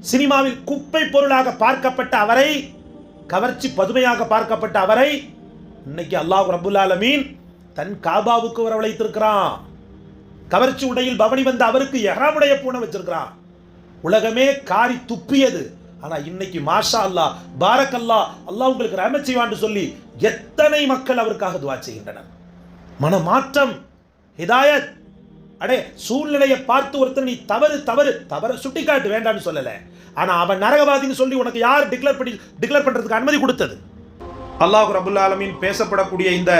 சினிமாவில் குப்பை பொருளாக பார்க்கப்பட்ட அவரை கவர்ச்சி பதுமையாக பார்க்கப்பட்ட அவரை இன்னைக்கு அல்லாஹ் ரபுல் ஆலமீன் தன் காபாவுக்கு வரவழைத்திருக்கிறான். கவர்ச்சி உடையில் பவனி வந்த அவருக்கு எறாமுடைய பூனை வச்சிருக்கிறான். உலகமே காரி துப்பியது. ஆனா இன்னைக்கு மாஷா அல்லாஹ் பாரக் அல்லாஹ் அல்லாஹ் உங்களுக்கு ரஹமத் செய்வான்னு சொல்லி எத்தனை மக்கள் அவருக்காக துவா செய்கின்றனர். மனமாற்றம் ஹிதாயத் அடே சூழ்நிலையை பார்த்து ஒருத்தர் நீ தவறு தவறு தவறு சுட்டிக்காட்டு வேண்டாம்னு சொல்லல. ஆனா அவன் நரகவாதின்னு சொல்லி உனக்கு யார் டிக்ளேர் பண்ணி டிக்ளேர் பண்றதுக்கு அனுமதி கொடுத்தது? அல்லாஹ் ரபுல் ஆலமின் பேசப்படக்கூடிய இந்த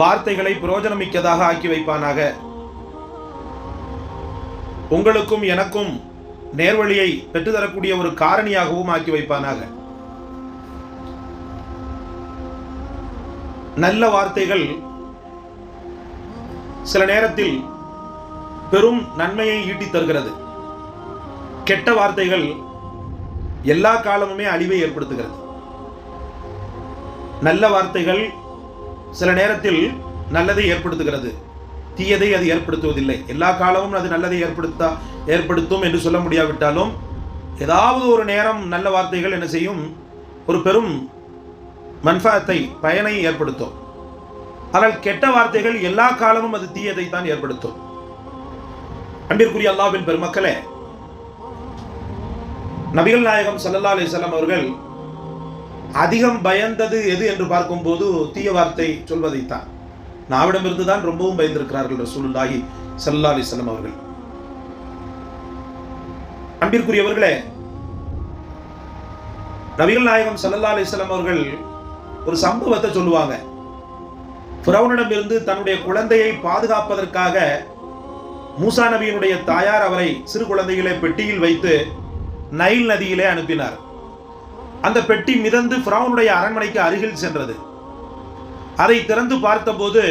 வார்த்தைகளை பிரயோஜனமிக்கதாக ஆக்கி வைப்பானாக. உங்களுக்கும் எனக்கும் நேர்வழியை பெற்றுத்தரக்கூடிய ஒரு காரணியாகவும் ஆக்கி வைப்பானாக. நல்ல வார்த்தைகள் சில நேரத்தில் பெரும் நன்மையை ஈட்டி தருகிறது. கெட்ட வார்த்தைகள் எல்லா காலமுமே அழிவை ஏற்படுத்துகிறது. நல்ல வார்த்தைகள் சில நேரத்தில் நல்லதை ஏற்படுத்துகிறது. தீயதை அது ஏற்படுத்துவதில்லை. எல்லா காலமும் அது நல்லதை ஏற்படுத்தா ஏற்படுத்தும் என்று சொல்ல முடியாவிட்டாலும் ஏதாவது ஒரு நேரம் நல்ல வார்த்தைகள் என்ன செய்யும்? ஒரு பெரும் மன்ஃபாத்தை பயனை ஏற்படுத்தும். ஆனால் கெட்ட வார்த்தைகள் எல்லா காலமும் அது தீயதை தான் ஏற்படுத்தும். அன்பிற்குரிய அல்லாவின் பெருமக்களே நபிகள் நாயகம் ஸல்லல்லாஹு அலிசல்லாம் அவர்கள் அதிகம் பயந்தது எது என்று பார்க்கும்போது தீய வார்த்தை சொல்வதைத்தான். நாவிடமிருந்து தான் ரொம்பவும் பயந்திருக்கிறார்கள் ரசூலுல்லாஹி சல்லா அலைஹி அவர்கள். அன்பிற்குரியவர்களே நபிகள் நாயகம் ஸல்லல்லாஹு அலைஹி அவர்கள் ஒரு சம்பவத்தை சொல்லுவாங்க. ஃபிரௌனிடமிருந்து தன்னுடைய குழந்தையை பாதுகாப்பதற்காக மூசா நபியினுடைய தாயார் அவரை சிறு குழந்தைகளை பெட்டியில் வைத்து நைல் நதியிலே அனுப்பினார். அந்த பெட்டி மிதந்து ஃபிரௌனுடைய அரண்மனைக்கு அருகில் சென்றது. அதை திறந்து பார்த்தபோது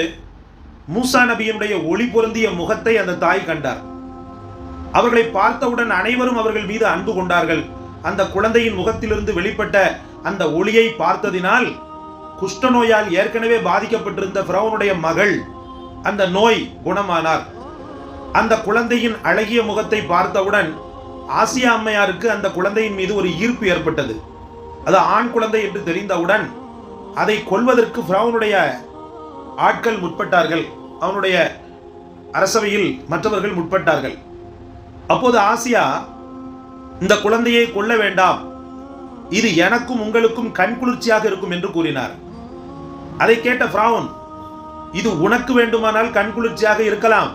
மூசா நபியினுடைய ஒளி பொருந்திய முகத்தை அந்த தாய் கண்டார். அவர்களை பார்த்தவுடன் அனைவரும் அவர்கள் மீது அன்பு கொண்டார்கள். அந்த குழந்தையின் முகத்திலிருந்து வெளிப்பட்ட அந்த ஒளியை பார்த்ததினால் குஷ்டநோயால் ஏற்கனவே பாதிக்கப்பட்டிருந்த ஃபிரௌனுடைய மகள் அந்த நோய் குணமானார். அந்த குழந்தையின் அழகிய முகத்தை பார்த்தவுடன் ஆசியா அம்மையாருக்கு அந்த குழந்தையின் மீது ஒரு ஈர்ப்பு ஏற்பட்டது. அது ஆண் குழந்தை என்று தெரிந்தவுடன் அதை கொல்வதற்கு ஃபிரௌனுடைய ஆட்கள் முற்பட்டார்கள். அவனுடைய அரசவையில் மற்றவர்கள் முற்பட்டார்கள். அப்போது ஆசியா இந்த குழந்தையை கொல்ல வேண்டாம். இது எனக்கும் உங்களுக்கும் கண்குளிர்ச்சியாக இருக்கும் என்று கூறினார். அதை கேட்ட ஃப்ரௌன் இது உனக்கு வேண்டுமானால் கண்குளிர்ச்சியாக இருக்கலாம்.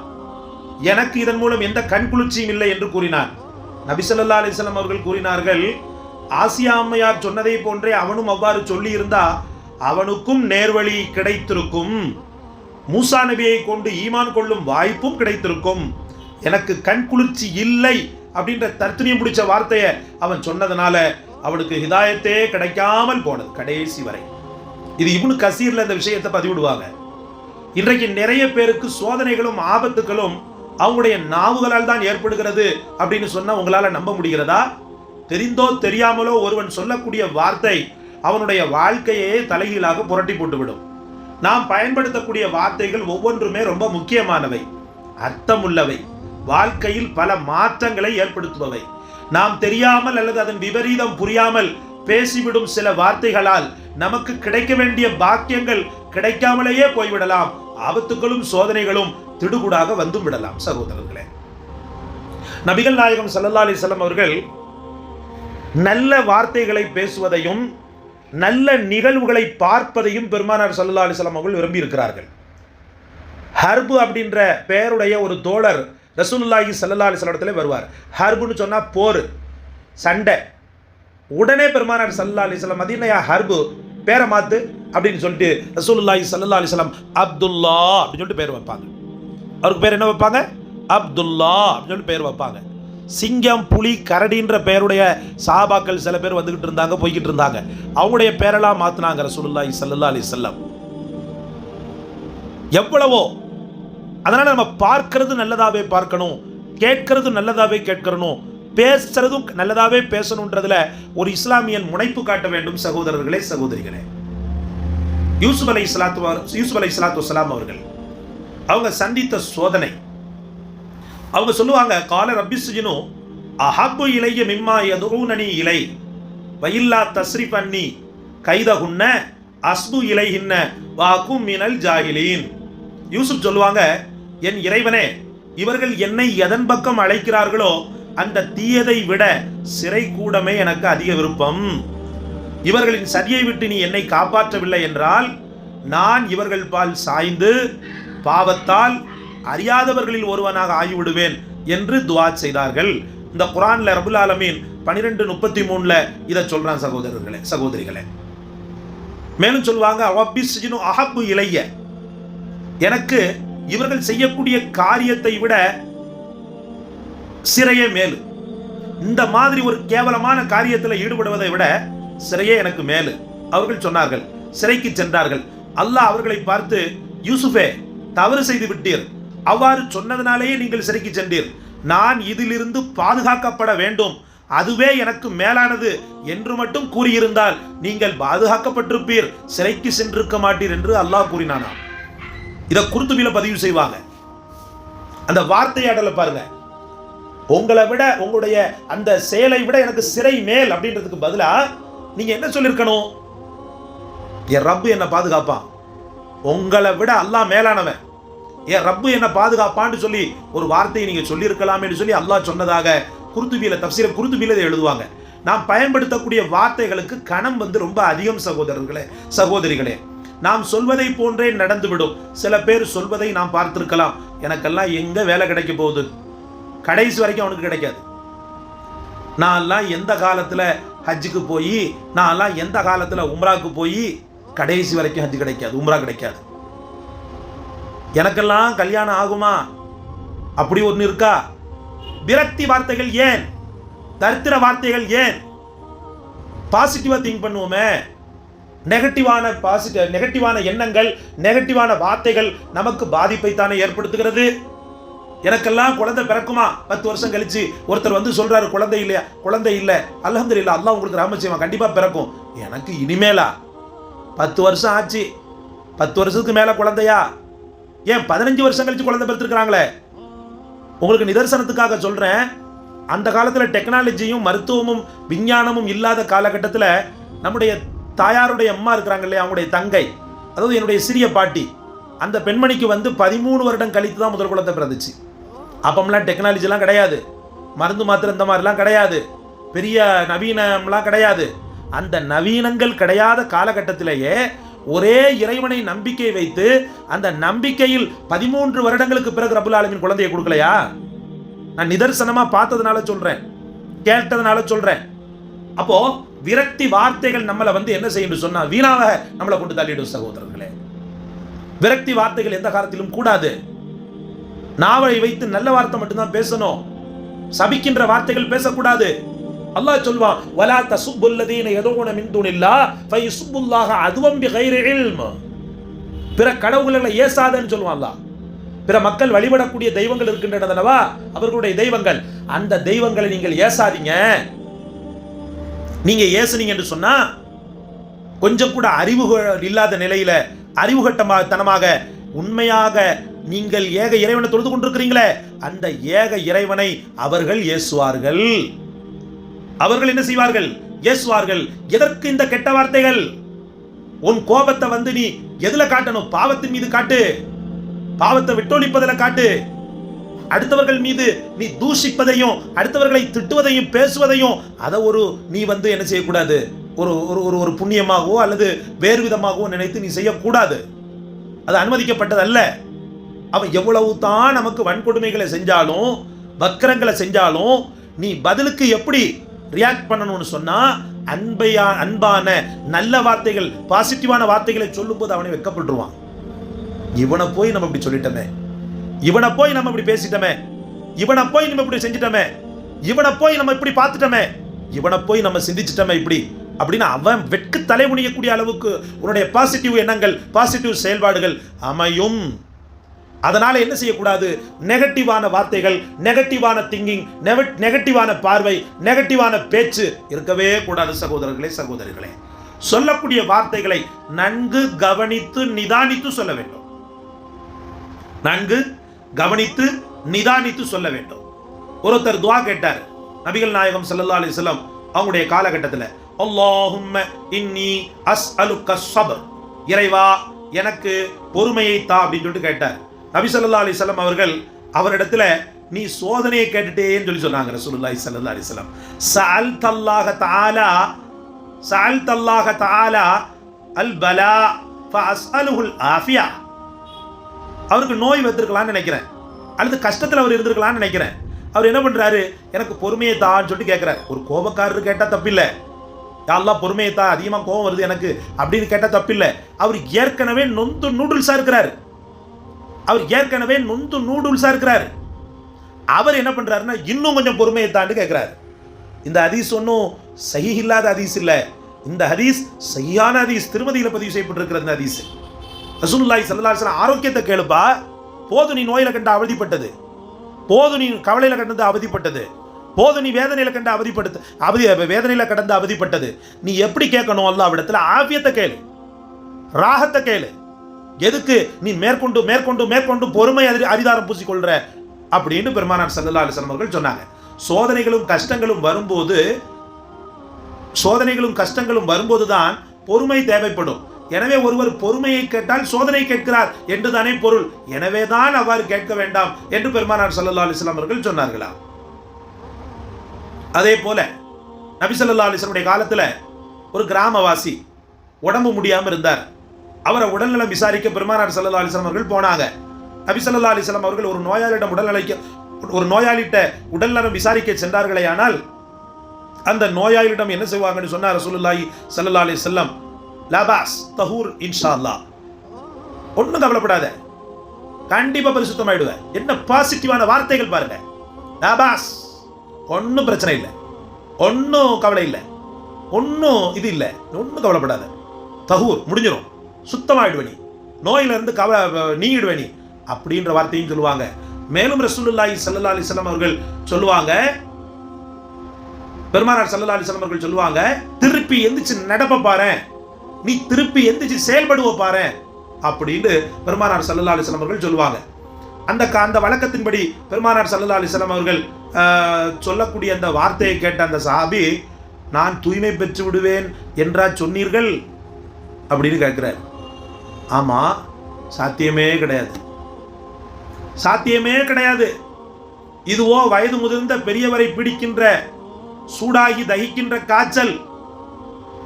எனக்கு இதன் மூலம் எந்த கண்குளிர்ச்சியும் இல்லை என்று கூறினார். நபிசல்லா அலிஸ்லாம் அவர்கள் கூறினார்கள் ஆசியா அம்மையார் சொன்னதை போன்றே அவனும் அவ்வாறு சொல்லி இருந்தா அவனுக்கும் நேர்வழி கிடைத்திருக்கும். மூசா நபியை கொண்டு ஈமான் கொள்ளும் வாய்ப்பும் கிடைத்திருக்கும். எனக்கு கண் குளிர்ச்சி இல்லை அப்படின்ற தர்த்தனியம் பிடிச்ச வார்த்தையை அவன் சொன்னதுனால அவனுக்கு ஹிதாயத்தே கிடைக்காமல் போனது கடைசி வரை. இது இவனு கசீரில் இந்த விஷயத்தை பதிவிடுவாங்க. இன்றைக்கு நிறைய பேருக்கு சோதனைகளும் ஆபத்துகளும் அவங்களுடைய நாவுகளால் தான் ஏற்படுகிறது அப்படின்னு சொன்னால் உங்களால் நம்ப முடிகிறதா? தெரிந்தோ தெரியாமலோ ஒருவன் சொல்லக்கூடிய வார்த்தை அவனுடைய வாழ்க்கையே தலைகீழாக புரட்டி போட்டுவிடும். நாம் பயன்படுத்தக்கூடிய வார்த்தைகள் ஒவ்வொன்றுமே ரொம்ப முக்கியமானவை. அர்த்தமுள்ளவை. வாழ்க்கையில் பல மாற்றங்களை ஏற்படுத்துபவை. நாம் தெரியாமல் அல்லது அதன் விபரீதம் புரியாமல் பேசிவிடும் சில வார்த்தைகளால் நமக்கு கிடைக்க வேண்டிய பாக்கியங்கள் கிடைக்காமலேயே போய்விடலாம். ஆபத்துகளும் சோதனைகளும் திடுகுடாக வந்தும் விடலாம் சகோதரர்களே. நபிகள் நாயகம் சல்லா அலிசல்லம் அவர்கள் நல்ல வார்த்தைகளை பேசுவதையும் நல்ல நிகழ்வுகளை பார்ப்பதையும் பெருமானார் சல்லா அலிசல்லாம் அவர்கள் விரும்பி இருக்கிறார்கள் ஹர்பு அப்படின்ற பெயருடைய ஒரு தோழர் ரசூலுல்லாஹி சல்லா அலைஹி இடத்துல வருவார். ஹர்புன்னு சொன்னால் போர் சண்டை. உடனே பெருமானார் சல்லா அலிஸ்லாம் வஸல்லம் மதீனையா ஹர்பு பேரை மாத்து அப்படின்னு சொல்லிட்டு ரசூலுல்லாஹி சல்லா அலிஸ்லாம் அப்துல்லா அப்படின்னு சொல்லிட்டு பேர் வைப்பாங்க. அவருக்கு பேர் என்ன வைப்பாங்க? அப்துல்லா அப்படின்னு சொல்லிட்டு பேர் வைப்பாங்க. சிங்கம் புலி கரடின்ற பெயருடைய சாபாக்கள் சில பேர் வந்துகிட்டு இருந்தாங்க போய்கிட்டு இருந்தாங்க. அவங்களுடைய பேரெல்லாம் மாத்தினாங்க ரசூலுல்லாஹி சல்லா அலைஹி எவ்வளவோ அதனால நம்ம பார்க்கறது நல்லதாவே பார்க்கணும் கேட்கறது நல்லதாவே கேட்கணும் பேசுறதும் நல்லதாகவே பேசணுன்றதுல ஒரு இஸ்லாமியன் முனைப்பு காட்ட வேண்டும் சகோதரர்களே சகோதரிகளே. யூசுப் அலை இஸ்லாத்து யூசுப் அலை இஸ்லாத்து வசலாம் அவர்கள் அவங்க சந்தித்த சோதனை. அவங்க சொல்லுவாங்க கால ரப்பி சுஜினு அஹப்பு இலைய மிம்மா எதுவுனி இலை வயில்லா தஸ்ரி பண்ணி கைதகுன்ன அஸ்பு இலைகின்ன வாக்கும் மினல் ஜாகிலீன். யூசுப் சொல்லுவாங்க என் இறைவனே இவர்கள் என்னை எதன் பக்கம் அழைக்கிறார்களோ அந்த தீயதை விட சிறை கூடமே எனக்கு அதிக விருப்பம். இவர்களின் சதியை விட்டு நீ என்னை காப்பாற்றவில்லை என்றால் நான் இவர்கள் பால் சாய்ந்து பாவத்தால் அறியாதவர்களில் ஒருவனாக ஆகிவிடுவேன் என்று துவா செய்தார்கள். இந்த குரான்ல ரபுல் ஆலமீன் பனிரெண்டு முப்பத்தி மூணுல இதை சொல்றான் சகோதரர்களே சகோதரிகளே. மேலும் சொல்லுவாங்க அஹப்பு இளைய எனக்கு இவர்கள் செய்யக்கூடிய காரியத்தை விட சிறையே மேலு. இந்த மாதிரி ஒரு கேவலமான காரியத்தில் ஈடுபடுவதை விட சிறையே எனக்கு மேலு. அவர்கள் சொன்னார்கள் சிறைக்கு சென்றார்கள். அல்லாஹ் அவர்களை பார்த்து யூசுஃபே தவறு செய்து விட்டீர். அவ்வாறு சொன்னதனாலேயே நீங்கள் சிறைக்கு சென்றீர். நான் இதிலிருந்து பாதுகாக்கப்பட வேண்டும். அதுவே எனக்கு மேலானது என்று மட்டும் கூறியிருந்தால் நீங்கள் பாதுகாக்கப்பட்டிருப்பீர். சிறைக்கு சென்றிருக்க மாட்டீர் என்று அல்லாஹ் கூறினானா இதை குருத்துபில பதிவு செய்வாங்க. அந்த வார்த்தையாடலை பாருங்க. உங்களை விட உங்களுடைய அந்த செயலை விட எனக்கு சிறை மேல் அப்படின்றதுக்கு பதிலாக நீங்க என்ன சொல்லியிருக்கணும்? என் ரப்பு என்ன பாதுகாப்பான். உங்களை விட அல்லாஹ் மேலானவன். என் ரப்பு என்ன பாதுகாப்பான்னு சொல்லி ஒரு வார்த்தையை நீங்க சொல்லியிருக்கலாமேன்னு சொல்லி அல்லாஹ் சொன்னதாக குருத்துபியில தப்சீர குருத்துபியில இதை எழுதுவாங்க. நாம் பயன்படுத்தக்கூடிய வார்த்தைகளுக்கு கணம் வந்து ரொம்ப அதிகம் சகோதரர்களே சகோதரிகளே. நாம் சொல்வதை போன்றே நடந்துவிடும். சில பேர் சொல்வதை நாம் பார்த்திருக்கலாம். எனக்கெல்லாம் எங்க வேலை கிடைக்க போகுது? கடைசி வரைக்கும் அவனுக்கு கிடைக்காது. நான்லாம் எந்த காலத்தில் ஹஜ்ஜுக்கு போய் நான்லாம் எந்த காலத்தில் உம்ராவுக்கு போய் கடைசி வரைக்கும் ஹஜ்ஜு கிடைக்காது உம்ரா கிடைக்காது. எனக்கெல்லாம் கல்யாணம் ஆகுமா? அப்படி ஒன்று இருக்கா? விரக்தி வார்த்தைகள் ஏன்? தரித்திர வார்த்தைகள் ஏன்? பாசிட்டிவாக திங்க் பண்ணுவோமே. நெகட்டிவான பாசிட்டிவ் நெகட்டிவான எண்ணங்கள் நெகட்டிவான வார்த்தைகள் நமக்கு பாதிப்பை தானே ஏற்படுத்துகிறது? எனக்கெல்லாம் குழந்தை பிறக்குமா? பத்து வருஷம் கழிச்சு ஒருத்தர் வந்து சொல்றாரு குழந்தை இல்லையா? குழந்தை இல்லை. அல்ஹம்து இல்லை அல்லா உங்களுக்கு ராமச்சியமா கண்டிப்பா பிறக்கும். எனக்கு இனிமேலா. பத்து வருஷம் ஆச்சு. பத்து வருஷத்துக்கு மேல குழந்தையா? ஏன் பதினஞ்சு வருஷம் கழிச்சு குழந்தை பிறத்திருக்கிறாங்களே உங்களுக்கு நிதர்சனத்துக்காக சொல்றேன். அந்த காலத்தில் டெக்னாலஜியும் மருத்துவமும் விஞ்ஞானமும் இல்லாத காலகட்டத்தில் நம்முடைய தாயாருடைய அம்மா இருக்கிறாங்க இல்லையா? அவங்களுடைய தங்கை. அதாவது என்னுடைய சிறிய பாட்டி. அந்த பெண்மணிக்கு வந்து பதிமூணு வருடம் கழித்து தான் முதல் குழந்தை பிறந்துச்சு. அப்பம்லாம் டெக்னாலஜிலாம் கிடையாது. மருந்து மாத்திரை இந்த மாதிரிலாம் கிடையாது. பெரிய நவீனம்லாம் கிடையாது. அந்த நவீனங்கள் கிடையாத காலகட்டத்திலேயே ஒரே இறைவனை நம்பிக்கை வைத்து அந்த நம்பிக்கையில் பதிமூன்று வருடங்களுக்கு பிறகு ரபுல் ஆலமின் குழந்தையை கொடுக்கலையா? நான் நிதர்சனமாக பார்த்ததுனால சொல்கிறேன் கேட்டதுனால சொல்கிறேன் அப்போ விரக்தி வார்த்தைகள் நம்மளை வந்து என்ன செய்யும் சொன்னால் வீணாக நம்மளை கொண்டு தள்ளிடும் சகோதரர்களே. விரக்தி வார்த்தைகள் எந்த காலத்திலும் கூடாது. நாவலை வைத்து நல்ல வார்த்தை மட்டும்தான் பேசணும். சபிக்கின்ற வார்த்தைகள் பேசக்கூடாது. அல்லாஹ் சொல்வான் வலா தசுபுல்லதீன எதோன மின் துனில்லா ஃபயசுப்புல்லாஹ அதுவம் பிகைரி இல்ம். பிற கடவுள்களை ஏசாதன்னு சொல்லுவான் பிற மக்கள் வழிபடக்கூடிய தெய்வங்கள் இருக்கின்றனவா அவர்களுடைய தெய்வங்கள். அந்த தெய்வங்களை நீங்கள் ஏசாதீங்க. நீங்க ஏசுனீங்க என்று சொன்னா கொஞ்சம் கூட அறிவு இல்லாத நிலையில அறிவுகட்டத்தனமாக உண்மையாக நீங்கள் ஏக இறைவனை தொழுது கொண்டிருக்கிறீங்களே அந்த ஏக இறைவனை அவர்கள் ஏசுவார்கள். அவர்கள் என்ன செய்வார்கள்? ஏசுவார்கள். எதற்கு இந்த கெட்ட வார்த்தைகள்? உன் கோபத்தை வந்து நீ எதுல காட்டணும்? பாவத்தின் மீது காட்டு. பாவத்தை விட்டொழிப்பதில் காட்டு. அடுத்தவர்கள் மீது நீ தூஷிப்பதையும் அடுத்தவர்களை திட்டுவதையும் பேசுவதையும் அதை ஒரு நீ வந்து என்ன செய்யக்கூடாது? ஒரு ஒரு ஒரு ஒரு புண்ணியமாகவோ அல்லது வேறு விதமாகவோ நினைத்து நீ செய்யக்கூடாது. அது அனுமதிக்கப்பட்டது அல்ல அவன் எவ்வளவு தான் நமக்கு வன்கொடுமைகளை செஞ்சாலும் வக்கரங்களை செஞ்சாலும் நீ பதிலுக்கு எப்படி ரியாக்ட் பண்ணணும்னு சொன்னா அன்பையா அன்பான நல்ல வார்த்தைகள் பாசிட்டிவான வார்த்தைகளை சொல்லும்போது அவனை வெக்கப்பட்டுருவான். இவனை போய் நம்ம இப்படி சொல்லிட்டோமே. இவனை போய் நம்ம இப்படி பேசிட்டோமே. இவனை போய் நம்ம இப்படி செஞ்சிட்டோமே. இவனை போய் நம்ம இப்படி பார்த்துட்டோமே. இவனை போய் நம்ம சிந்திச்சிட்டோமே இப்படி. அப்படின்னு அவன் வெட்கு தலைமுடியக்கூடிய அளவுக்கு உன்னுடைய பாசிட்டிவ் எண்ணங்கள் பாசிட்டிவ் செயல்பாடுகள் அமையும். அதனால என்ன செய்யக்கூடாது? நெகட்டிவான வார்த்தைகள் நெகட்டிவான திங்கிங் நெகட்டிவான பார்வை நெகட்டிவான பேச்சு இருக்கவே கூடாது சகோதரர்களே சகோதரிகளே. சொல்லக்கூடிய வார்த்தைகளை நன்கு கவனித்து நிதானித்து சொல்ல வேண்டும். நன்கு கவனித்து நிதானித்து சொல்ல வேண்டும். ஒருத்தர் துவா கேட்டார். நபிகள் நாயகம் சல்லா அலிஸ்லாம் அவங்களுடைய காலகட்டத்தில் அல்லாஹும்ம இன்னி அஸ்அலுக்க சபர் இறைவா எனக்கு பொறுமையை தா அப்படின்னு சொல்லிட்டு கேட்டார். நபிசல்லா ஸல்லல்லாஹு அவர்கள் அவரிடத்துல நீ சோதனையை கேட்டுட்டேன்னு சொல்லி சொன்னாங்க ரசூலுல்லாஹி ஸல்லல்லாஹு அலைஹி வஸல்லம். சஅல்தல்லாஹ தாலா சஅல்தல்லாஹ தாலா அல் பலா ஃபஅஸ்அலுஹுல் ஆஃபியா. அவருக்கு நோய் வந்திருக்கலாம்னு நினைக்கிறேன். அல்லது கஷ்டத்தில் அவர் இருந்திருக்கலாம்னு நினைக்கிறேன். அவர் என்ன பண்ணுறாரு எனக்கு பொறுமையை தான்னு சொல்லிட்டு கேட்குறாரு ஒரு கோபக்காரர் கேட்டால் தப்பில்லை. யாரெல்லாம் பொறுமையை தா அதிகமாக கோபம் வருது எனக்கு. அப்படின்னு கேட்டால் தப்பில்லை. அவர் ஏற்கனவே நொந்து நூடுல்ஸாக இருக்கிறார். அவர் ஏற்கனவே நொந்து நூடுல்ஸாக இருக்கிறார். அவர் என்ன பண்ணுறாருன்னா இன்னும் கொஞ்சம் பொறுமையை தாண்டு கேட்குறாரு இந்த ஹதீஸ் ஒன்றும் சஹி இல்லாத ஹதீஸ் இல்லை. இந்த ஹதீஸ் சரியான ஹதீஸ் திருமதியில் பதிவு செய்யப்பட்டிருக்கிற இந்த ஹதீஸ். ரசூலுல்லாஹி ஸல்லல்லாஹு ஆரோக்கியத்தை கேளுப்பா. போது நீ நோயில் கண்டு அவதிப்பட்டது. போது நீ கவலையில் கடந்து அவதிப்பட்டது. போது நீ வேதனையில் கண்டு அவதிப்படுத்து அவதி வேதனையில் கடந்து அவதிப்பட்டது. நீ எப்படி கேட்கணும் அல்லாஹ் விடத்துல ஆவியத்தை கேளு. ராகத்தை கேளு. எதுக்கு? நீ மேற்கொண்டு மேற்கொண்டு மேற்கொண்டு பொறுமை அரி அதிகாரம் பூசிக்கொள்ற அப்படின்னு பெருமானார் ஸல்லல்லாஹு அலைஹி அவர்கள் சொன்னாங்க. சோதனைகளும் கஷ்டங்களும் வரும்போது சோதனைகளும் கஷ்டங்களும் வரும்போது தான் பொறுமை தேவைப்படும். எனவே ஒருவர் பொறுமையை கேட்டால் சோதனை கேட்கிறார் என்று தானே பொருள். எனவே தான் அவ்வாறு கேட்க வேண்டாம் என்று பெருமானார் ஸல்லல்லாஹு அலைஹி அவர்கள் சொன்னார்களா? அதே போல நபி சல்லா அலிஸ்லமுடைய காலத்தில் ஒரு கிராமவாசி உடம்பு முடியாமல் இருந்தார். அவரை உடல்நலம் விசாரிக்க பெருமானார் சல்லா அலிஸ்லாம் அவர்கள் போனாங்க. நபி சல்லா அலிஸ்லாம் அவர்கள் ஒரு நோயாளியிடம் உடல்நலைக்க ஒரு நோயாளிகிட்ட உடல்நலம் விசாரிக்க சென்றார்களே ஆனால் அந்த நோயாளியிடம் என்ன செய்வாங்கன்னு சொன்னார் ரசூலுல்லாஹி சல்லா அலைஹி வஸல்லம் லபாஸ் தஹூர் இன்ஷா அல்லா ஒன்றும் கவலைப்படாத. கண்டிப்பா பரிசுத்தமாயிடுவேன் என்ன பாசிட்டிவான வார்த்தைகள் பாருங்க. லபாஸ் ஒன்றும் பிரச்சனை இல்லை. ஒன்றும் கவலை இல்லை. ஒன்றும் இது இல்லை. ஒன்றும் கவலைப்படாத. தஹூர் முடிஞ்சிடும் சுத்தமாகிடுவே நீ நோயிலிருந்து கவலை நீங்கிடுவே நீ அப்படின்ற வார்த்தையும் சொல்லுவாங்க. மேலும் ரசூலுல்லாஹி சல்லா அலிஸ்லாம் அவர்கள் சொல்லுவாங்க பெருமானார் சல்லா அலிஸ்லாம் அவர்கள் சொல்லுவாங்க திருப்பி எந்திரிச்சு நடப்ப பாரு நீ திருப்பி எந்திரிச்சு செயல்படுவ பாரு அப்படின்னு பெருமானார் சல்லா அலிஸ்லாம் அவர்கள் சொல்லுவாங்க. அந்த அந்த வழக்கத்தின்படி பெருமானார் சல்லா அலிஸ்லாம் அவர்கள் சொல்லக்கூடிய அந்த வார்த்தையை கேட்ட அந்த சாபி நான் தூய்மை பெற்று விடுவேன் என்றா சொன்னீர்கள்? அப்படின்னு கேட்கிறார். ஆமாம் சாத்தியமே கிடையாது. சாத்தியமே கிடையாது. இதுவோ வயது முதிர்ந்த பெரியவரை பிடிக்கின்ற சூடாகி தகிக்கின்ற காய்ச்சல்.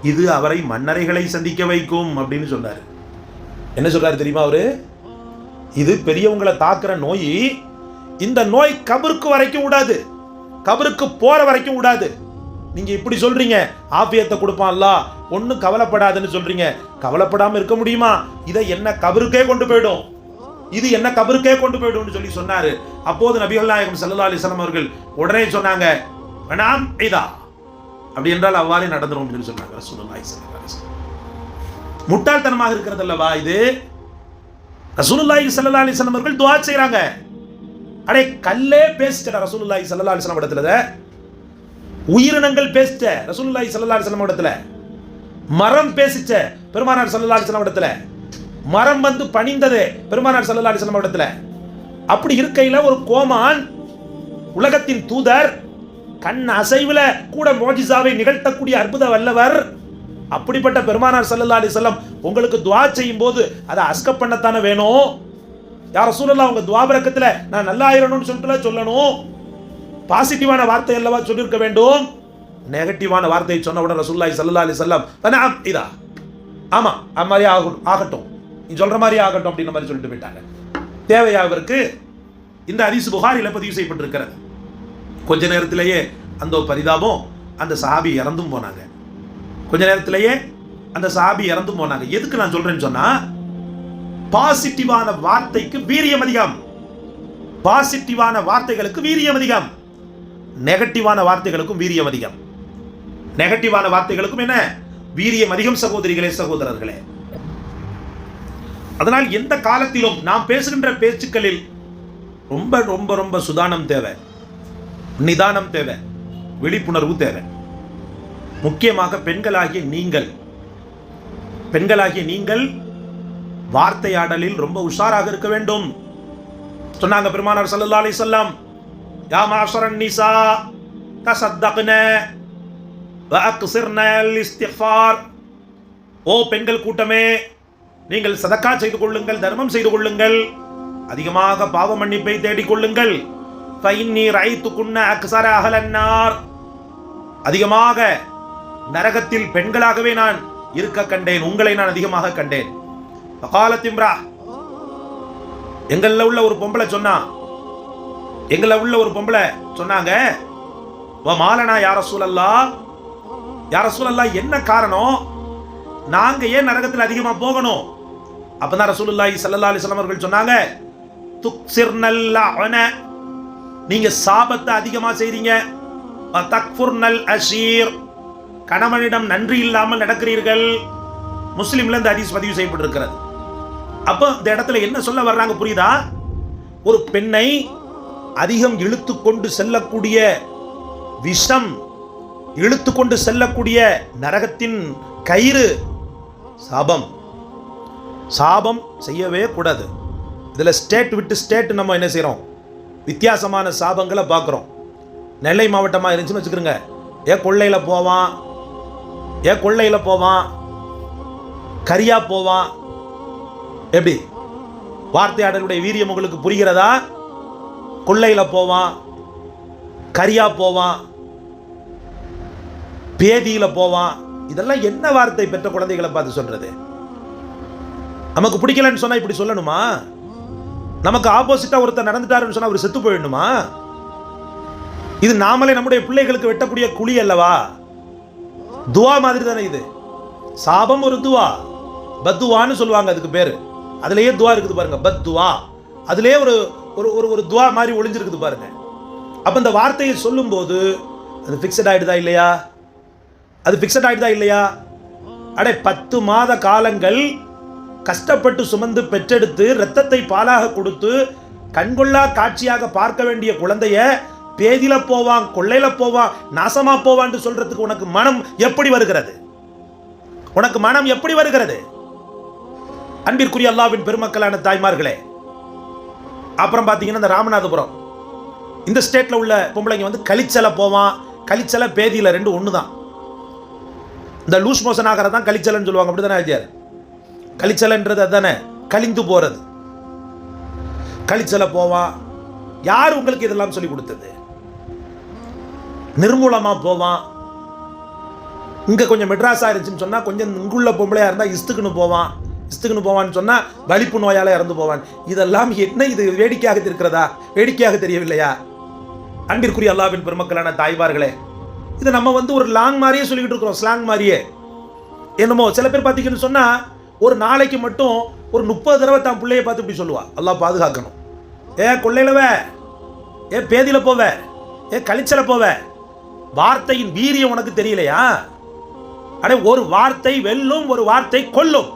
இது அவரை மன்னரைகளை சந்திக்க வைக்கும் அப்படின்னு சொன்னார். என்ன சொல்றாரு தெரியுமா அவரு? இது பெரியவங்களை தாக்குற நோய் இந்த நோய் கபருக்கு வரைக்கும் விடாது. கபருக்கு போற வரைக்கும் விடாது. நீங்க இப்படி சொல்றீங்க. ஆபியத்தை கொடுப்பான்ல ஒன்றும் கவலைப்படாதுன்னு சொல்றீங்க. கவலைப்படாம இருக்க முடியுமா? இதை என்ன கபருக்கே கொண்டு போயிடும். இது என்ன கபருக்கே கொண்டு போயிடும்னு சொல்லி சொன்னாரு. அப்போது நபிகள் நாயகம் சல்லா அலிஸ்லாம் அவர்கள் உடனே சொன்னாங்க வேணாம் இதா. அப்படி என்றால் அவ்வாறே நடந்துரும் அப்படின்னு சொன்னாங்க ரசூலுல்லாஹி ஸல்லல்லாஹு முட்டாள்தனமாக இருக்கிறது அல்லவா இது? ரசூலுல்லாஹி ஸல்லல்லாஹு அலைஹி வஸல்லம் அவர்கள் துஆ செய்றாங்க. அடே கல்லே பேசிட்டா ரசூலுல்லாஹி ஸல்லல்லாஹு அலைஹி வஸல்லம் இடத்துல. உயிரினங்கள் பேசிச்ச ரசூலுல்லாஹி ஸல்லல்லாஹு அலைஹி இடத்துல. மரம் பேசிச்ச பெருமானார் ஸல்லல்லாஹு அலைஹி இடத்துல. மரம் வந்து பணிந்தது பெருமானார் ஸல்லல்லாஹு அலைஹி இடத்துல. அப்படி இருக்கையில ஒரு கோமான் உலகத்தின் தூதர் கண் அசைவுல கூட மோஜிசாவை நிகழ்த்தக்கூடிய அற்புத வல்லவர். அப்படிப்பட்ட பெருமானார் ஸல்லல்லாஹு அலைஹி உங்களுக்கு துவா செய்யும் போது அதை அஸ்கப் பண்ணத்தானே வேணும்? யார் சூழலா உங்க துஆ நான் நல்லா ஆயிரணும்னு சொல்லிட்டு சொல்லணும். பாசிட்டிவான வார்த்தை அல்லவா சொல்லியிருக்க வேண்டும்? நெகட்டிவான வார்த்தையை சொன்ன உடனே சல்லா அலி அலைஹி வஸல்லம் இதா ஆமா அது மாதிரி ஆகட்டும் ஆகட்டும். நீ சொல்ற மாதிரி ஆகட்டும் அப்படின்ற மாதிரி சொல்லிட்டு போயிட்டாங்க. தேவையா அவருக்கு இந்த அரிசு புகாரில பதிவு செய்யப்பட்டிருக்கிறது. கொஞ்ச நேரத்திலேயே அந்த பரிதாபம் அந்த சாபி இறந்தும் போனாங்க. கொஞ்ச நேரத்திலேயே அந்த சாபி இறந்தும் போனாங்க. எதுக்கு நான் சொல்றேன்னு சொன்னா பாசிட்டிவான வார்த்தைக்கு வீரியம் அதிகம். பாசிட்டிவான வார்த்தைகளுக்கு வீரியம் அதிகம். நெகட்டிவான வார்த்தைகளுக்கும் வீரியம் அதிகம். நெகட்டிவான வார்த்தைகளுக்கும் என்ன? வீரியம் அதிகம் சகோதரிகளே சகோதரர்களே. அதனால் எந்த காலத்திலும் நாம் பேசுகின்ற பேச்சுக்களில் ரொம்ப ரொம்ப ரொம்ப சுதானம் தேவை. நிதானம் தேவை. விழிப்புணர்வு தேவை. முக்கியமாக பெண்களாகிய நீங்கள். பெண்களாகிய நீங்கள் வார்த்தையாடலில் ரொம்ப உஷாராக இருக்க வேண்டும். சொன்னாங்க பெருமானார் சல்லா அலி சொல்லாம் யா மாஷரன் நிசா தசத்தக்ன வஅக்ஸிர்ன இஸ்திக்ஃபார் ஓ பெண்கள் கூட்டமே நீங்கள் சதக்கா செய்து கொள்ளுங்கள் தர்மம் செய்து கொள்ளுங்கள். அதிகமாக பாவ மன்னிப்பை தேடிக் கொள்ளுங்கள். ஃபைன்னி ரைத்துக்குன்ன அக்ஸர அகலன்னார் அதிகமாக நரகத்தில் பெண்களாகவே நான் இருக்க கண்டேன் உங்களை நான் அதிகமாக கண்டேன். காலத்திம்ரா எங்கள்ல உள்ள ஒரு பொம்பளை சொன்னா எங்களை உள்ள ஒரு பொம்பளை சொன்னாங்க "வ மாலனா யார சூழல்லா யார சூழல்லா என்ன காரணம்? நாங்க ஏன் நரகத்தில் அதிகமா போகணும்? அப்பதான் ரசூலுல்லாஹி ஸல்லல்லாஹு அலைஹி வஸல்லம் அவர்கள் சொன்னாங்க துக்ஸிர்னல் லஅன. நீங்க சாபத்தை அதிகமா செய்றீங்க. தக்ஃபுர்னல் அஷீர். கணவனிடம் நன்றி இல்லாமல் நடக்கிறீர்கள். முஸ்லீம்ல இந்த ஹதீஸ் பதிவு செய்யப்பட்டிருக்கிறது. அப்போ இந்த இடத்துல என்ன சொல்ல வர்றாங்க புரியுதா? ஒரு பெண்ணை அதிகம் இழுத்து கொண்டு செல்லக்கூடிய விஷம் இழுத்து கொண்டு செல்லக்கூடிய நரகத்தின் கயிறு சாபம். சாபம் செய்யவே கூடாது. இதில் ஸ்டேட் விட்டு ஸ்டேட் நம்ம என்ன செய்கிறோம்? வித்தியாசமான சாபங்களை பார்க்குறோம். நெல்லை மாவட்டமாக இருந்துச்சுன்னு வச்சுக்கிறோங்க. ஏ கொள்ளையில் போவான் ஏ கொள்ளையில் போவான் கரியா போவான். எப்படி? வார்த்தையாடலுடைய வீரியம் உங்களுக்கு புரிகிறதா? கொள்ளையில் போவான் கரியா போவான் பேதியில் போவான். இதெல்லாம் என்ன வார்த்தை பெற்ற குழந்தைகளை பார்த்து சொல்றது? நமக்கு பிடிக்கலன்னு சொன்னா இப்படி சொல்லணுமா? நமக்கு ஆப்போசிட்டா ஒருத்தர் நடந்துட்டாருன்னு சொன்னா அவர் செத்து போயிடணுமா? இது நாமளே நம்முடைய பிள்ளைகளுக்கு வெட்டக்கூடிய குழி அல்லவா? துவா மாதிரி தானே இது. சாபம் ஒரு துவா. பத்துவான்னு சொல்லுவாங்க அதுக்கு பேர். அதுலேயே துவா இருக்குது பாருங்க. பத்துவா. அதுலேயே ஒரு ஒரு ஒரு ஒரு துவா மாதிரி ஒளிஞ்சிருக்குது பாருங்க. அப்ப இந்த வார்த்தையை சொல்லும்போது அது ஃபிக்ஸட் ஆகிடுதா இல்லையா? அது ஃபிக்ஸட் ஆகிடுதா இல்லையா? அடே பத்து மாத காலங்கள் கஷ்டப்பட்டு சுமந்து பெற்றெடுத்து ரத்தத்தை பாலாக கொடுத்து கண்கொள்ளா காட்சியாக பார்க்க வேண்டிய குழந்தைய பேதியில போவான் கொள்ளையில போவான் நாசமா போவான்னு சொல்றதுக்கு உனக்கு மனம் எப்படி வருகிறது? உனக்கு மனம் எப்படி வருகிறது? அன்பிற்குரிய அல்லாவின் பெருமக்களான தாய்மார்களே அப்புறம் பார்த்தீங்கன்னா இந்த ராமநாதபுரம். இந்த ஸ்டேட்டில் உள்ள பொம்பளைங்க வந்து கலிச்சலை போவான். கலிச்சலை பேதியில் ரெண்டு ஒன்று தான் இந்த லூஸ் மோஷன் ஆகிறது தான் கலிச்சலன்னு சொல்லுவாங்க. அப்படி தானே ஐயா கலிச்சலன்றது அதுதானே கலிந்து போகிறது கலிச்சலை போவான். யார் உங்களுக்கு இதெல்லாம் சொல்லி கொடுத்தது? நிர்மூலமாக போவான். இங்கே கொஞ்சம் மெட்ராஸாக இருந்துச்சுன்னு சொன்னால் கொஞ்சம் இங்குள்ள பொம்பளையாக இருந்தால் இஸ்துக்குன்னு போவான். இஸ்துக்குன்னு போவான்னு சொன்னால் வலிப்பு நோயால் இறந்து போவான். இதெல்லாம் என்ன இது? வேடிக்கையாக இருக்கிறதா? வேடிக்கையாக தெரியவில்லையா? அன்பிற்குரிய அல்லாவின் பெருமக்களான தாய்வார்களே இதை நம்ம வந்து ஒரு லாங் மாதிரியே சொல்லிக்கிட்டு இருக்கிறோம் ஸ்லாங் மாதிரியே. என்னமோ சில பேர் பார்த்தீங்கன்னு சொன்னால் ஒரு நாளைக்கு மட்டும் ஒரு முப்பது தடவை தான் பிள்ளைய பார்த்து இப்படி சொல்லுவா. அல்லா பாதுகாக்கணும். ஏ கொள்ளையிலவ ஏ பேதியில் போவ ஏ கழிச்சல போவ வார்த்தையின் வீரியம் உனக்கு தெரியலையா? அடே ஒரு வார்த்தை வெல்லும் ஒரு வார்த்தை கொல்லும்.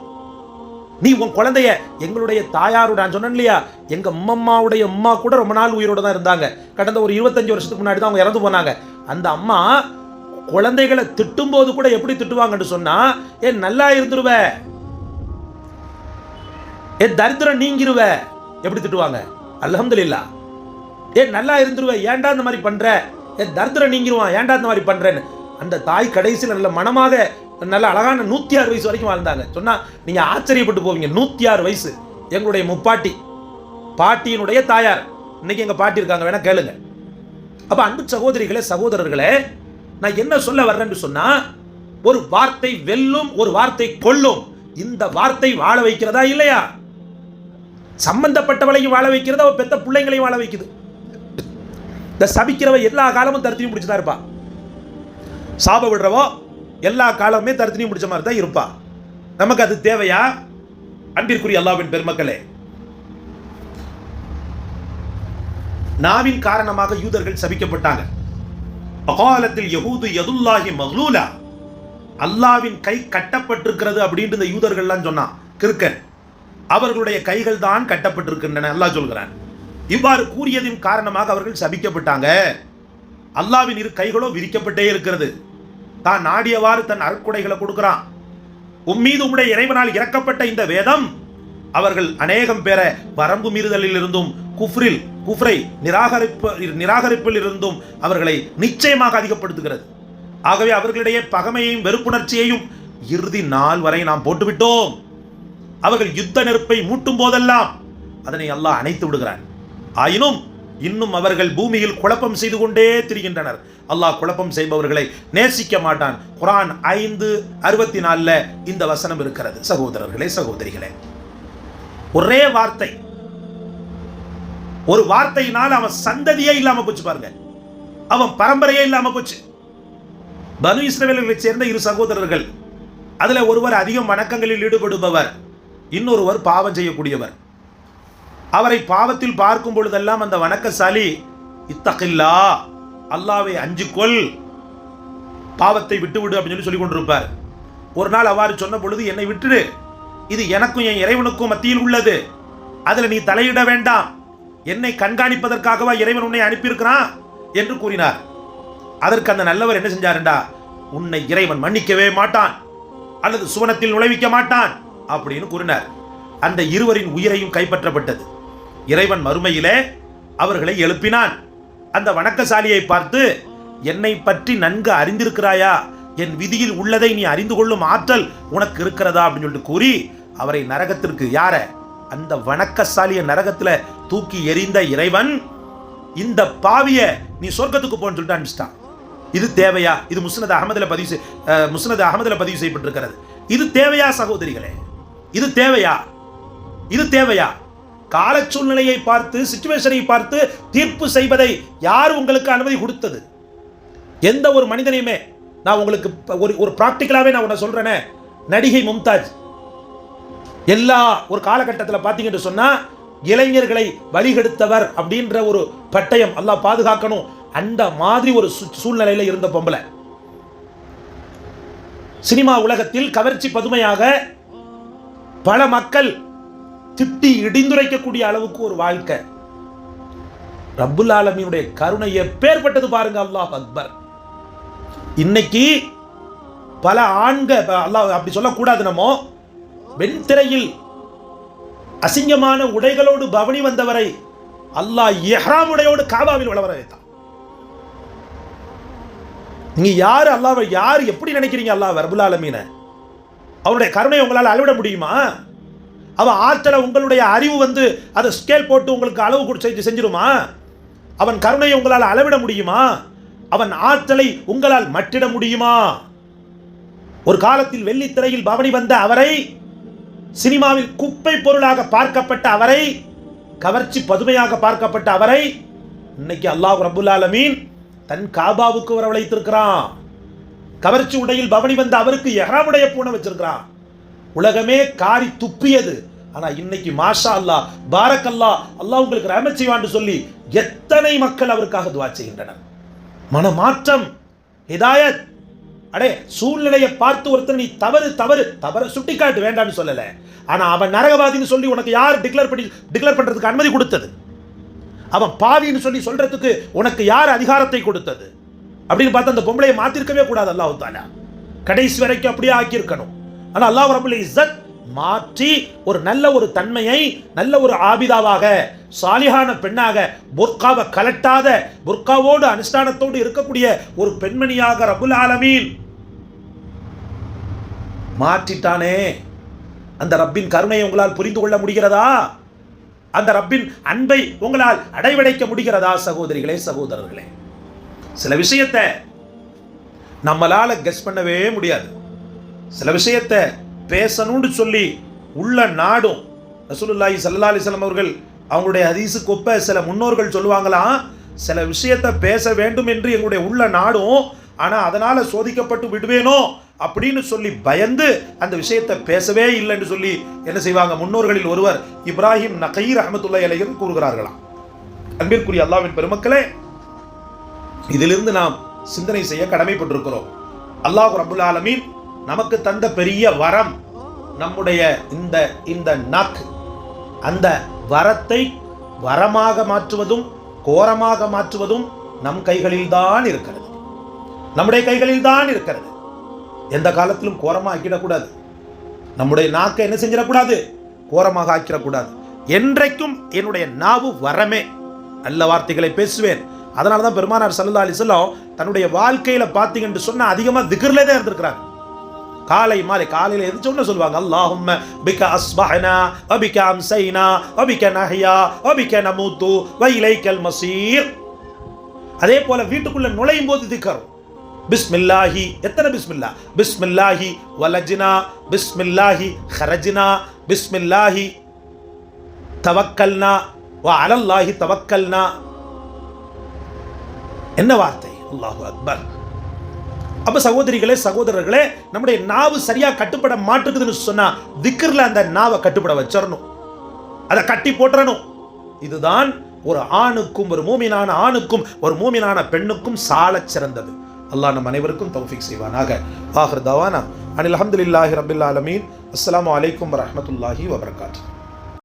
நீ உன் குழந்தைய எங்களுடைய தாயாரோட நான் சொன்னேன் இல்லையா? எங்க அம்மம்மாவுடைய அம்மா கூட ரொம்ப நாள் உயிரோட தான் இருந்தாங்க. கடந்த ஒரு இருபத்தஞ்சு வருஷத்துக்கு முன்னாடி தான் அவங்க இறந்து போனாங்க. அந்த அம்மா குழந்தைகளை திட்டும் போது கூட எப்படி திட்டுவாங்கன்னு சொன்னா ஏ நல்லா இருந்துருவ. ஏ தரித்திரம் நீங்கிருவ. எப்படி திட்டுவாங்க? அல்ஹம்துலில்லாஹ் ஏ நல்லா இருந்துருவ. ஏன்டா இந்த மாதிரி பண்ற? ஏ தரித்திரம் நீங்கிருவான். ஏன்டா இந்த மாதிரி பண்றேன்னு. அந்த தாய் கடைசியில் நல்ல மனமாக நல்ல அழகான நூத்தி ஆறு வயசு வரைக்கும் வாழ்ந்தாங்க. சொன்னா நீங்க ஆச்சரியப்பட்டு போவீங்க. நூத்தி ஆறு வயசு. எங்களுடைய முப்பாட்டி. பாட்டியினுடைய தாயார். இன்னைக்கு எங்க பாட்டி இருக்காங்க வேணா கேளுங்க. அப்ப அன்பு சகோதரிகளே சகோதரர்களே நான் என்ன சொல்ல வர்றேன்னு சொன்னா ஒரு வார்த்தை வெல்லும் ஒரு வார்த்தை கொல்லும். இந்த வார்த்தை வாழ வைக்கிறதா இல்லையா? சம்பந்தப்பட்டவளையும் வாழ வைக்கிறது? அவள் பெத்த பிள்ளைங்களையும் வாழ வைக்குது. இந்த சபிக்கிறவ எல்லா காலமும் தருத்தியும் பிடிச்சதா இருப்பா. சாப விடுறவோ எல்லா காலமுமே தருத்தினியும் முடிச்ச மாதிரி தான் இருப்பா. நமக்கு அது தேவையா? அன்பிற்குரிய அல்லாவின் பெருமக்களே. நாவின் காரணமாக யூதர்கள் சபிக்கப்பட்டாங்க. அகாலத்தில் யகூது யதுல்லாஹி மஹ்லூலா. அல்லாவின் கை கட்டப்பட்டிருக்கிறது அப்படின்ட்டு இந்த யூதர்கள்லாம் சொன்னான். கிறுக்கன். அவர்களுடைய கைகள் தான் கட்டப்பட்டிருக்கின்றன அல்லாஹ் சொல்கிறான். இவ்வாறு கூறியதின் காரணமாக அவர்கள் சபிக்கப்பட்டாங்க. அல்லாவின் இரு கைகளோ விரிக்கப்பட்டே இருக்கிறது. தான் நாடியவாறு தன் அருட்கொடைகளை கொடுக்கிறான். உம்மீது உம்முடைய இறைவனால் இறக்கப்பட்ட இந்த வேதம் அவர்கள் அநேகம் பேரை வரம்பு மீறுதலில் இருந்தும் குஃப்ரில் குஃப்ரை நிராகரிப்பு நிராகரிப்பில் இருந்தும் அவர்களை நிச்சயமாக அதிகப்படுத்துகிறது. ஆகவே அவர்களிடையே பகமையையும் வெறுப்புணர்ச்சியையும் இறுதி நாள் வரை நாம் போட்டுவிட்டோம். அவர்கள் யுத்த நெருப்பை மூட்டும் போதெல்லாம் அதனை அல்லாஹ் அணைத்து விடுகிறான். ஆயினும் இன்னும் அவர்கள் பூமியில் குழப்பம் செய்து கொண்டே திரிகின்றனர். அல்லாஹ் குழப்பம் செய்பவர்களை நேசிக்க மாட்டான். குரான் ஐந்து அறுபத்தி நாலில் இந்த வசனம் இருக்கிறது. சகோதரர்களே சகோதரிகளே ஒரே வார்த்தை. ஒரு வார்த்தையினால் அவன் சந்ததியே இல்லாம போச்சு பாருங்க. அவன் பரம்பரையே இல்லாம போச்சு. பனு இஸ்ரவேலர்களைச் சேர்ந்த இரு சகோதரர்கள் அதுல ஒருவர் அதிகம் வணக்கங்களில் ஈடுபடுபவர் இன்னொருவர் பாவம் செய்யக்கூடியவர். அவரை பாவத்தில் பார்க்கும் பொழுதெல்லாம் அந்த வணக்கசாலி இத்தகில்லா அல்லாவை அஞ்சு கொள் பாவத்தை விட்டுவிடு அப்படின்னு சொல்லி சொல்லி கொண்டிருப்பார் ஒரு நாள் அவ்வாறு சொன்ன பொழுது என்னை விட்டுடு. இது எனக்கும் என் இறைவனுக்கும் மத்தியில் உள்ளது. அதில் நீ தலையிட வேண்டாம். என்னை கண்காணிப்பதற்காகவா இறைவன் உன்னை அனுப்பியிருக்கிறான்? என்று கூறினார். அதற்கு அந்த நல்லவர் என்ன செஞ்சாருண்டா? உன்னை இறைவன் மன்னிக்கவே மாட்டான். அல்லது சுவனத்தில் நுழைவிக்க மாட்டான். அப்படின்னு கூறினார். அந்த இருவரின் உயிரையும் கைப்பற்றப்பட்டது. இறைவன் மறுமையிலே அவர்களை எழுப்பினான். அந்த வணக்கசாலியை பார்த்து என்னை பற்றி நன்கு அறிந்திருக்கிறாயா? என் விதியில் உள்ளதை நீ அறிந்து கொள்ளும் ஆற்றல் உனக்கு இருக்கிறதா? அப்படின்னு சொல்லிட்டு கூறி அவரை நரகத்திற்கு யார? அந்த வணக்கசாலிய நரகத்தில் தூக்கி எறிந்த இறைவன் இந்த பாவிய நீ சொர்க்கத்துக்கு போன்னு சொல்லிட்டு அனுப்பிச்சிட்டான். இது தேவையா? இது முஸ்னத் அகமதுல பதிவு செய்- முஸ்னத் அகமதுல பதிவு செய்யப்பட்டிருக்கிறது. இது தேவையா சகோதரிகளே? இது தேவையா? இது தேவையா? கால சூழ்நிலையை பார்த்து சுச்சுவேஷனை பார்த்து தீர்ப்பு செய்வதை யார் உங்களுக்கு அனுமதி கொடுத்தது? எந்த ஒரு மனிதனையுமே நான் உங்களுக்கு ஒரு ஒரு ப்ராக்டிக்கலாகவே நான் உன்னை சொல்கிறேனே நடிகை மும்தாஜ். எல்லா ஒரு காலகட்டத்தில் பார்த்தீங்கன்னு சொன்னால் இளைஞர்களை வழிகெடுத்தவர் அப்படின்ற ஒரு பட்டயம் எல்லாம் பாதுகாக்கணும் அந்த மாதிரி ஒரு சூழ்நிலையில் இருந்த பொம்பளை. சினிமா உலகத்தில் கவர்ச்சி பதுமையாக பல மக்கள் திட்டி இடிந்துரைக்கக்கூடிய அளவுக்கு ஒரு வாழ்க்கை. ரப்புல் ஆலமியுடைய கருணை எப்பேற்பட்டது பாருங்க அல்லாஹ் அக்பர். இன்னைக்கு பல ஆண்க அல்லாஹ் அப்படி சொல்லக்கூடாது நம்ம. வெண்திரையில் அசிங்கமான உடைகளோடு பவனி வந்தவரை அல்லாஹ் எஹ்ராம் உடையோடு காபாவில் வளவர வைத்தான் நீங்க யாரு அல்லாஹ் யார் எப்படி நினைக்கிறீங்க அல்லாஹ் ரபுல் ஆலமீன? அவருடைய கருணை உங்களால் அளவிட முடியுமா? அவன் ஆற்றலை உங்களுடைய அறிவு வந்து அதை ஸ்கேல் போட்டு உங்களுக்கு அளவு கொடு செஞ்சு செஞ்சிருமா? அவன் கருணையை உங்களால் அளவிட முடியுமா? அவன் ஆற்றலை உங்களால் மட்டிட முடியுமா? ஒரு காலத்தில் வெள்ளித்திரையில் பவனி வந்த அவரை சினிமாவில் குப்பை பொருளாக பார்க்கப்பட்ட அவரை கவர்ச்சி பதுமையாக பார்க்கப்பட்ட அவரை இன்னைக்கு அல்லாஹ் ரபுல்லாலமீன் தன் காபாவுக்கு வரவழைத்திருக்கிறான். கவர்ச்சி உடையில் பவனி வந்த அவருக்கு எஹ்ராமுடைய பூனை வச்சிருக்கிறான். உலகமே காரி துப்பியது. ஆனால் இன்னைக்கு மாஷா அல்லாஹ் பாரக் அல்லாஹ் உங்களுக்கு ரஹமத் செய்வான்னு சொல்லி எத்தனை மக்கள் அவருக்காக துவா செய்கின்றனர்? மனமாற்றம் ஹிதாயத். அடே சூழ்நிலையை பார்த்து ஒருத்தர் நீ தவறு தவறு தவறு சுட்டிக்காட்டு வேண்டாம்னு சொல்லலை. ஆனால் அவன் நரகவாதின்னு சொல்லி உனக்கு யார் டிக்ளேர் பண்ணி டிக்ளேர் பண்ணுறதுக்கு அனுமதி கொடுத்தது? அவன் பாவின்னு சொல்லி சொல்கிறதுக்கு உனக்கு யார் அதிகாரத்தை கொடுத்தது? அப்படின்னு பார்த்து அந்த பொம்பளையை மாத்திருக்கவே கூடாது அல்லாஹ் தாலா கடைசி வரைக்கும் அப்படியே ஆக்கியிருக்கணும். ஆனா அல்லாஹ் ரபுல் இஸ்ஸத் மாற்றி ஒரு நல்ல ஒரு தன்மையை நல்ல ஒரு ஆபிதாவாக சாலிகான பெண்ணாக புர்காவை கலட்டாத புர்காவோடு அனுஷ்டானத்தோடு இருக்கக்கூடிய ஒரு பெண்மணியாக ரபுல் ஆலமீன் மாற்றிட்டானே. அந்த ரப்பின் கருணையை உங்களால் புரிந்து கொள்ள முடிகிறதா? அந்த ரப்பின் அன்பை உங்களால் அடைவடைக்க முடிகிறதா சகோதரிகளே சகோதரர்களே? சில விஷயத்தை நம்மளால கெஸ் பண்ணவே முடியாது. சில விஷயத்தை பேசணும்னு சொல்லி உள்ள நாடும் ரசூலுல்லாஹி சல்லா அலிஸ்லாம் அவர்கள் அவங்களுடைய ஹதீஸுக்கு ஒப்ப சில முன்னோர்கள் சொல்லுவாங்களாம் சில விஷயத்தை பேச வேண்டும் என்று எங்களுடைய உள்ள நாடும் ஆனால் அதனால் சோதிக்கப்பட்டு விடுவேனோ அப்படின்னு சொல்லி பயந்து அந்த விஷயத்தை பேசவே இல்லைன்னு சொல்லி என்ன செய்வாங்க? முன்னோர்களில் ஒருவர் இப்ராஹிம் நகீர் அஹமத்துல்லாஹி இலையும் கூறுகிறார்களாம் அன்பிற்குரிய அல்லாவின் பெருமக்களே இதிலிருந்து நாம் சிந்தனை செய்ய கடமைப்பட்டிருக்கிறோம். அல்லாஹ் ரபுல் ஆலமீன் நமக்கு தந்த பெரிய வரம் நம்முடைய இந்த இந்த நாக்கு அந்த வரத்தை வரமாக மாற்றுவதும் கோரமாக மாற்றுவதும் நம் கைகளில் தான் இருக்கிறது. நம்முடைய கைகளில் தான் இருக்கிறது. எந்த காலத்திலும் கோரமாக ஆக்கிடக்கூடாது. நம்முடைய நாக்கை என்ன செஞ்சிடக்கூடாது? கோரமாக ஆக்கிடக்கூடாது. என்றைக்கும் என்னுடைய நாவு வரமே. நல்ல வார்த்தைகளை பேசுவேன். அதனால தான் பெருமானார் சல்லா அலிசல்லாம் தன்னுடைய வாழ்க்கையில் பார்த்தீங்கன்னு சொன்னால் அதிகமாக திகர்லே தான் இருந்திருக்கிறாங்க காலை மாலை காலையில் எது சொன்ன சொல்லுவாங்க அல்லாஹும் பிக அஸ்பஹனா அபிக அம்சைனா அபிக நஹியா அபிக நமூத்து வைலைக்கல் மசீர். அதே போல வீட்டுக்குள்ள நுழையும் போது திக்கர். பிஸ்மில்லாஹி எத்தனை பிஸ்மில்லா? பிஸ்மில்லாஹி வலஜினா பிஸ்மில்லாஹி ஹரஜினா பிஸ்மில்லாஹி தவக்கல்னா வ அலல்லாஹி தவக்கல்னா. என்ன வார்த்தை? அல்லாஹு அக்பர். அப்ப சகோதரிகளே சகோதரர்களே நம்முடைய நாவு சரியா கட்டுப்பட மாட்டுக்குதுன்னு சொன்னா திக்கர்ல அந்த நாவை கட்டுப்பட வச்சிடணும் அதை கட்டி போட்டுறணும். இதுதான் ஒரு ஆணுக்கும் ஒரு மூமினான ஆணுக்கும் ஒரு மூமினான பெண்ணுக்கும் சால சிறந்தது. அல்லாஹ் நம் அனைவருக்கும் தௌஃபிக் செய்வானாக. ஆஹர் தவானா. அனில் அஹமதுல்லாஹி ரபில் ஆலமீன். அஸ்லாம் வலைக்கம் வரமத்துல்லாஹி வபர்காத்து